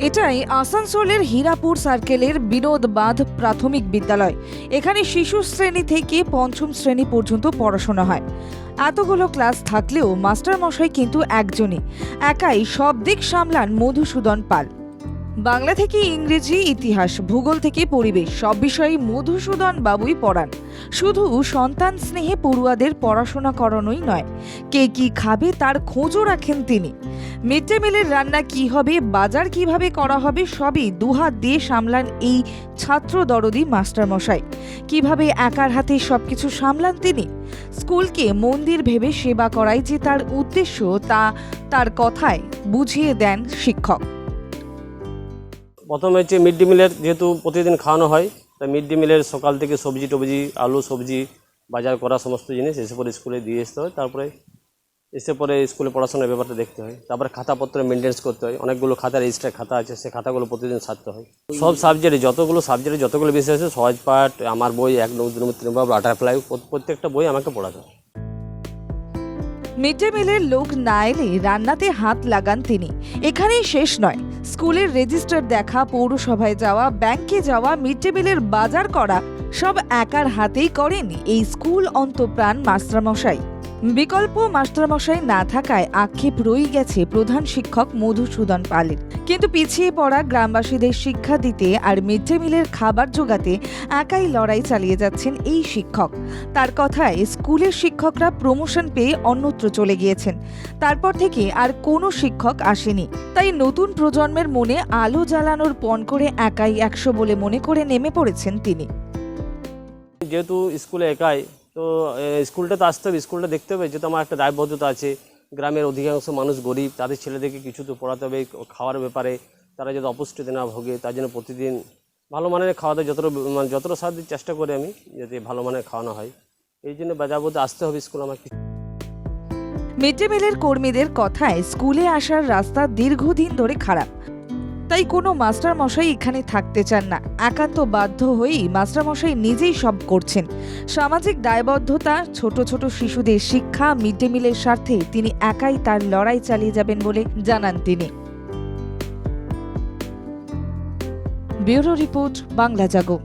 এটাই আসানসোলের হীরাপুর সার্কেলের বিনোদ বাঁধ প্রাথমিক বিদ্যালয়। এখানে শিশু শ্রেণি থেকে পঞ্চম শ্রেণি পর্যন্ত পড়াশোনা হয়। এতগুলো ক্লাস থাকলেও মাস্টার মশাই কিন্তু একজনই। একাই সব দিক সামলান মধুসূদন পাল। বাংলা থেকে ইংরেজি, ইতিহাস, ভূগোল থেকে পরিবেশ, সব বিষয়েই মধুসূদন বাবুই পড়ান। শুধু সন্তান স্নেহে পড়ুয়াদের পড়াশোনা করানোই নয়, কে কি খাবে তার খোঁজও রাখেন তিনি। মিড ডে মিলের রান্না কি হবে, বাজার কীভাবে করা হবে, সবই দুহাত দিয়ে সামলান এই ছাত্র দরদি মাস্টারমশাই। কীভাবে একার হাতে সবকিছু সামলান তিনি? স্কুলকে মন্দির ভেবে সেবা করাই যে তার উদ্দেশ্য, তা তার কথায় বুঝিয়ে দেন শিক্ষক। প্রথমে হচ্ছে মিড ডে মিলের যেহেতু প্রতিদিন খাওয়ানো হয়, তাই মিড ডে মিলের সকাল থেকে সবজি টবজি আলু সবজি বাজার করা সমস্ত জিনিস এসে পরে স্কুলে দিয়ে আসতে হয়। তারপরে এসে পরে স্কুলে পড়াশোনার ব্যাপারটা দেখতে হয়। তারপরে খাতাপত্র মেনটেন্স করতে হয়। অনেকগুলো খাতা রেজিস্টার খাতা আছে, সে খাতাগুলো প্রতিদিন সারতে হয়। সব সাবজেক্টে যতগুলো সাবজেক্টে যতগুলো বিষয় আছে, সহজ পাঠ, আমার বই এক নৌ দুই তিন বাবু আটারফ্লাই প্রত্যেকটা বই আমাকে পড়াতে হয়। মিড ডে মিলের লোক না এলে রান্নাতে হাত লাগান তিনি। এখানেই শেষ নয়। স্কুলের রেজিস্টার দেখা, পৌরসভায় যাওয়া ব্যাংকে যাওয়া মিড ডে মিলের বাজার করা, সব একার হাতেই করেন এই স্কুল অন্তপ্রাণ মাস্টারমশাই। বিকল্প মাস্টারমশাই না থাকায় আক্ষেপ রয়ে গেছে প্রধান শিক্ষক মধুসূদন পালের। কিন্তু পিছিয়ে পড়া গ্রামবাসীদের শিক্ষা দিতে আর মিড ডে মিলের খাবার জোগাতে একাই লড়াই চালিয়ে যাচ্ছেন এই শিক্ষক। তার কথায় স্কুলের শিক্ষকরা প্রমোশন পেয়ে অন্যত্র চলে গিয়েছেন। তারপর থেকে আর কোনো শিক্ষক আসেনি। তাই নতুন প্রজন্মের মনে আলো জ্বালানোর পণ করে একাই একশো বলে মনে করে নেমে পড়েছেন তিনি। যেহেতু স্কুলে একাই তো স্কুলটা তো আসতে হবে, স্কুলটা দেখতে হবে, যেহেতু আমার একটা দায়বদ্ধতা আছে। গ্রামের অধিকাংশ মানুষ গরিব, তাদের ছেলেদেরকে কিছু তো পড়াতে হবে, খাওয়ার ব্যাপারে। তারা যাতে অপুষ্টিতে না ভোগে, তার জন্য প্রতিদিন ভালো মানের খাওয়া দাওয়া যতটা মানে যতটা সাধ্য চেষ্টা করি আমি, যাতে ভালো মানের খাওয়ানো হয়। এই জন্য বাজাবতে আসতে হবে স্কুল আমাকে। মিড ডে মিলের কর্মীদের কথায় স্কুলে আসার রাস্তা দীর্ঘদিন ধরে খারাপ। তাই কোনো মাস্টারমশাই এখানে থাকতে চান না। একান্ত বাধ্য হয়েই মাস্টারমশাই নিজেই সব করছেন। সামাজিক দায়বদ্ধতা, ছোট ছোট শিশুদের শিক্ষা মিড ডে মিলের স্বার্থে তিনি একাই তার লড়াই চালিয়ে যাবেন বলে জানান তিনি। Bureau report, Bangla Jago.